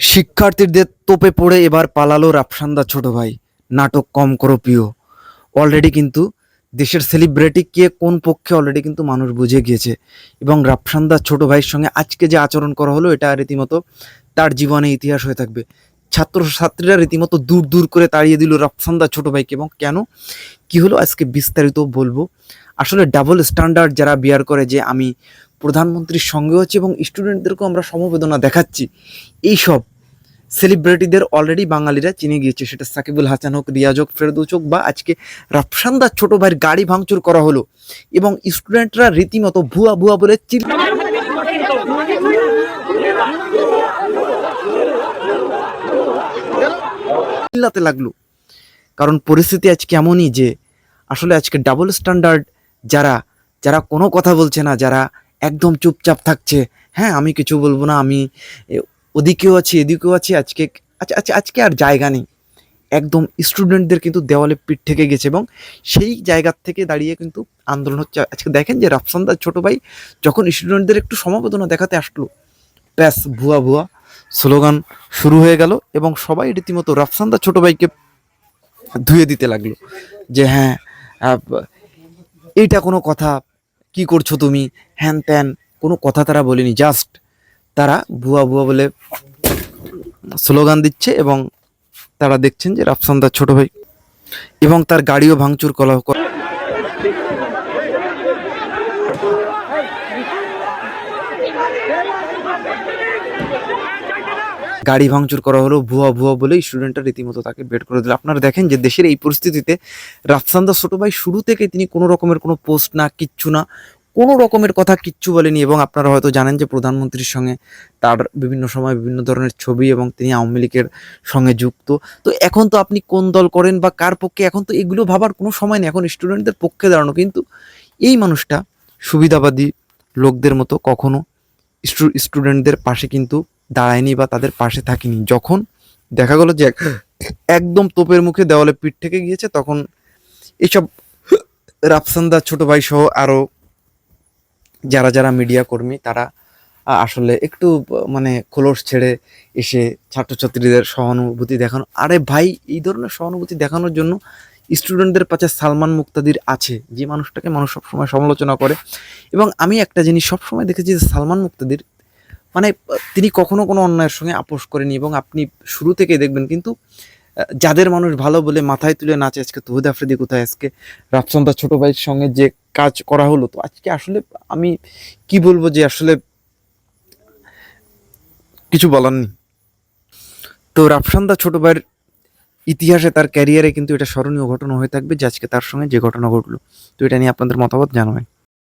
শিক্ষার্থীদের তোপে পড়ে এবার পালালো রাফসান্দা ছোট ভাই। নাটক কম করো প্রিয়। অলরেডি কিন্তু দেশের সেলিব্রিটি কে কোন পক্ষে অলরেডি কিন্তু মানুষ বুঝে গিয়েছে। এবং রাফসান্দা ছোট ভাইয়ের সঙ্গে আজকে যে আচরণ করা হলো, এটা রীতিমতো তার জীবনে ইতিহাস হয়ে থাকবে। ছাত্র ছাত্রীরা রীতিমতো দূর দূর করে তাড়িয়ে দিল রাফসান্দা ছোট ভাইকে এবং কেন? কি হলো আজকে বিস্তারিত বলব। আসলে ডাবল স্ট্যান্ডার্ড যারা বিয়ার করে যে আমি প্রধানমন্ত্রীর সঙ্গেও আছি এবং স্টুডেন্টদেরকেও আমরা সমবেদনা দেখাচ্ছি, এইসব সেলিব্রিটিদের অলরেডি বাঙালিরা চিনে গিয়েছে। সেটা সাকিবুল হাসান হোক, রিয়াজ হোক, ফেরদৌস হোক বা আজকে রাফসান্দার ছোট ভাইয়ের গাড়ি ভাঙচুর করা হলো। এবং স্টুডেন্টরা রীতিমতো ভুয়া ভুয়া বলে চিল চিল্লাতে লাগল। কারণ পরিস্থিতি আজকে এমনই যে আসলে আজকে ডাবল স্ট্যান্ডার্ড যারা যারা কোনো কথা বলছে না, যারা একদম চুপচাপ থাকছে হ্যাঁ আমি কিছু বলব না, আমি ওদিকেও আছি, এদিকেও আছি, আজকে আচ্ছা আচ্ছা আজকে আর জায়গা নেই। একদম স্টুডেন্টদের কিন্তু দেওয়ালে পিঠ থেকে গেছে এবং সেই জায়গার থেকে দাঁড়িয়ে কিন্তু আন্দোলন হচ্ছে। আজকে দেখেন যে রাফসান্দার ছোট ভাই যখন স্টুডেন্টদের একটু সমবেদনা দেখাতে আসলো, ব্যাস, ভুয়া ভুয়া স্লোগান শুরু হয়ে গেল এবং সবাই রীতিমতো রাফসান্দার ছোট ভাইকে ধুয়ে দিতে লাগল যে হ্যাঁ এইটা কোনো কথা, কি করছ তুমি? হ্যান ত্যান, কোনো কথা তারা বলেনি জাস্ট তারা ভুয়া ভুয়া বলে স্লোগান দিচ্ছে এবং তারা দেখছেন যে রাফসান্দার ছোট ভাই এবং তার গাড়িও ভাঙচুর করা- গাড়ি ভাঙচুর করা হলো ভুয়া ভুয়া বলে স্টুডেন্টরা রীতিমতো তাকে বের করে দিল। আপনারা দেখেন যে দেশের এই পরিস্থিতিতে রাফসান্দা ছোট ভাই শুরু থেকে তিনি কোনো রকমের কোনো পোস্ট না, কিচ্ছু না কোনো রকমের কথা কিচ্ছু বলেনি এবং আপনারা হয়তো জানেন যে প্রধানমন্ত্রীর সঙ্গে তার বিভিন্ন সময় বিভিন্ন ধরনের ছবি এবং তিনি আওয়ামী লীগের সঙ্গে যুক্ত। তো এখন তো আপনি কোন দল করেন বা কার পক্ষে, এখন তো এগুলো ভাবার কোনো সময় নেই। এখন স্টুডেন্টদের পক্ষে দাঁড়ানো। কিন্তু এই মানুষটা সুবিধাবাদী লোকদের মতো কখনো স্টু- স্টুডেন্টদের পাশে কিন্তু দাঁড়ায়নি বা তাদের পাশে থাকেনি। যখন দেখা গেল যে একদম তোপের মুখে দেওয়ালে পিঠ থেকে গিয়েছে, তখন এইসব রাফসান্দা ছোট ভাই সহ আরও যারা যারা মিডিয়া কর্মী, তারা আসলে একটু মানে খোলস ছেড়ে এসে ছাত্রছাত্রীদের সহানুভূতি দেখানো। আরে ভাই, এই ধরনের সহানুভূতি দেখানোর জন্য স্টুডেন্টদের পাশে সালমান মুক্তাদির আছে, যে মানুষটাকে মানুষ সবসময় সমালোচনা করে। এবং আমি একটা জিনিস সবসময় দেখেছি যে সালমান মুক্তাদির মানে তিনি কখনো কোনো অন্যায়ের সঙ্গে আপোষ করেনি এবং আপনি শুরু থেকে দেখবেন কিন্তু যাদের মানুষ ভালো বলে মাথায় তুলে নাচে আজকে তহুদ আফ্রিদি কোথায়, আজকে রাফসন্দার ছোটো ভাইয়ের সঙ্গে যে কাজ করা হলো। তো আজকে আসলে আমি কি বলব যে আসলে কিছু বলার নেই। তো রাফসান্দা ছোট ভাইয়ের ইতিহাসে তার ক্যারিয়ারে কিন্তু এটা স্মরণীয় ঘটনা হয়ে থাকবে যে আজকে তার সঙ্গে যে ঘটনা ঘটলো। তো এটা নিয়ে আপনাদের মতামত জানাবেন।